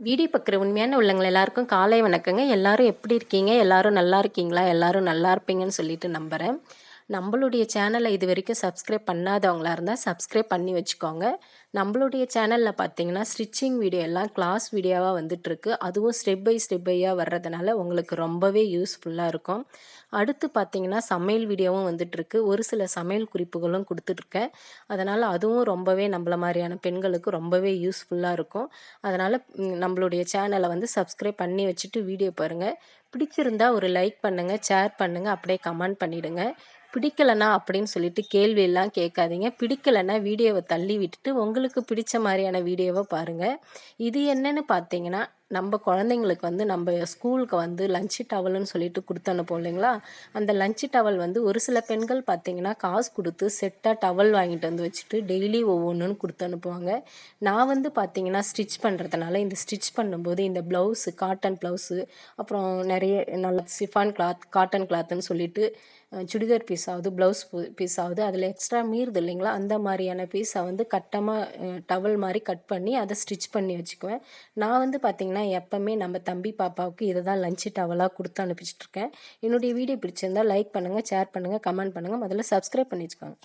Video பார்க்குற உண்மையான உள்ளங்கள் எல்லாருக்கும் காலை வணக்கங்க. எல்லாரும் எப்படி இருக்கீங்க? எல்லாரும் நல்லா இருக்கீங்களா? எல்லாரும் நல்லா இருப்பீங்கன்னு சொல்லிட்டு நம்புகிறேன் நம்மளுடைய சேனலை இது வரைக்கும் சப்ஸ்கிரைப் பண்ணாதவங்களாக இருந்தால் சப்ஸ்கிரைப் பண்ணி வச்சுக்கோங்க. நம்மளுடைய சேனலில் பார்த்தீங்கன்னா ஸ்டிச்சிங் வீடியோ எல்லாம் கிளாஸ் வீடியோவாக வந்துட்டுருக்கு. அதுவும் ஸ்டெப் பை ஸ்டெப் பையாக வர்றதுனால உங்களுக்கு ரொம்பவே யூஸ்ஃபுல்லாக இருக்கும். அடுத்து பார்த்தீங்கன்னா சமையல் வீடியோவும் வந்துட்டுருக்கு. ஒரு சில சமையல் குறிப்புகளும் கொடுத்துட்ருக்கேன் அதனால் அதுவும் ரொம்பவே நம்மள மாதிரியான பெண்களுக்கு ரொம்பவே யூஸ்ஃபுல்லாக இருக்கும். அதனால் நம்மளுடைய சேனலை வந்து சப்ஸ்கிரைப் பண்ணி வச்சுட்டு வீடியோ பாருங்கள் பிடிச்சிருந்தா ஒரு லைக் பண்ணுங்கள் ஷேர் பண்ணுங்கள் அப்படியே கமெண்ட் பண்ணிவிடுங்க பிடிக்கலனா அப்படின்னு சொல்லிட்டு கேள்வியெல்லாம் கேட்காதீங்க. பிடிக்கலைன்னா வீடியோவை தள்ளி விட்டுட்டு உங்களுக்கு பிடிச்ச மாதிரியான வீடியோவை பாருங்கள் இது என்னன்னு பார்த்தீங்கன்னா நம்ம குழந்தைங்களுக்கு வந்து நம்ம ஸ்கூலுக்கு வந்து லஞ்சு டவல்னு சொல்லிட்டு கொடுத்து அனுப்போம் இல்லைங்களா? அந்த லஞ்சு டவல் வந்து ஒரு சில பெண்கள் பார்த்தீங்கன்னா காசு கொடுத்து செட்டாக டவல் வாங்கிட்டு வந்து வச்சுட்டு டெய்லி ஒவ்வொன்றுன்னு கொடுத்து அனுப்புவாங்க. நான் வந்து பார்த்தீங்கன்னா ஸ்டிச் பண்ணுறதுனால இந்த ஸ்டிச் பண்ணும்போது இந்த ப்ளவுஸு காட்டன் ப்ளவுஸு அப்புறம் நிறைய நல்ல சிஃபான் கிளாத் காட்டன் கிளாத்துன்னு சொல்லிட்டு சுடிதார் பீஸ் ஆகுது ப்ளவுஸ் பீஸ் ஆகுது அதில் எக்ஸ்ட்ரா மீறுது இல்லைங்களா? அந்த மாதிரியான பீஸை வந்து கட்டமாக டவல் மாதிரி கட் பண்ணி அதை ஸ்டிச் பண்ணி வச்சுக்குவேன். நான் வந்து பார்த்திங்கன்னா நான் எப்போவுமே நம்ம தம்பி பாப்பாவுக்கு இதை தான் லஞ்சு டவலாக கொடுத்து அனுப்பிச்சிட்ருக்கேன் என்னுடைய வீடியோ பிடிச்சிருந்தால் லைக் பண்ணுங்கள் ஷேர் பண்ணுங்கள் கமெண்ட் பண்ணுங்கள் முதல்ல சப்ஸ்கிரைப் பண்ணி வச்சுக்கோங்க.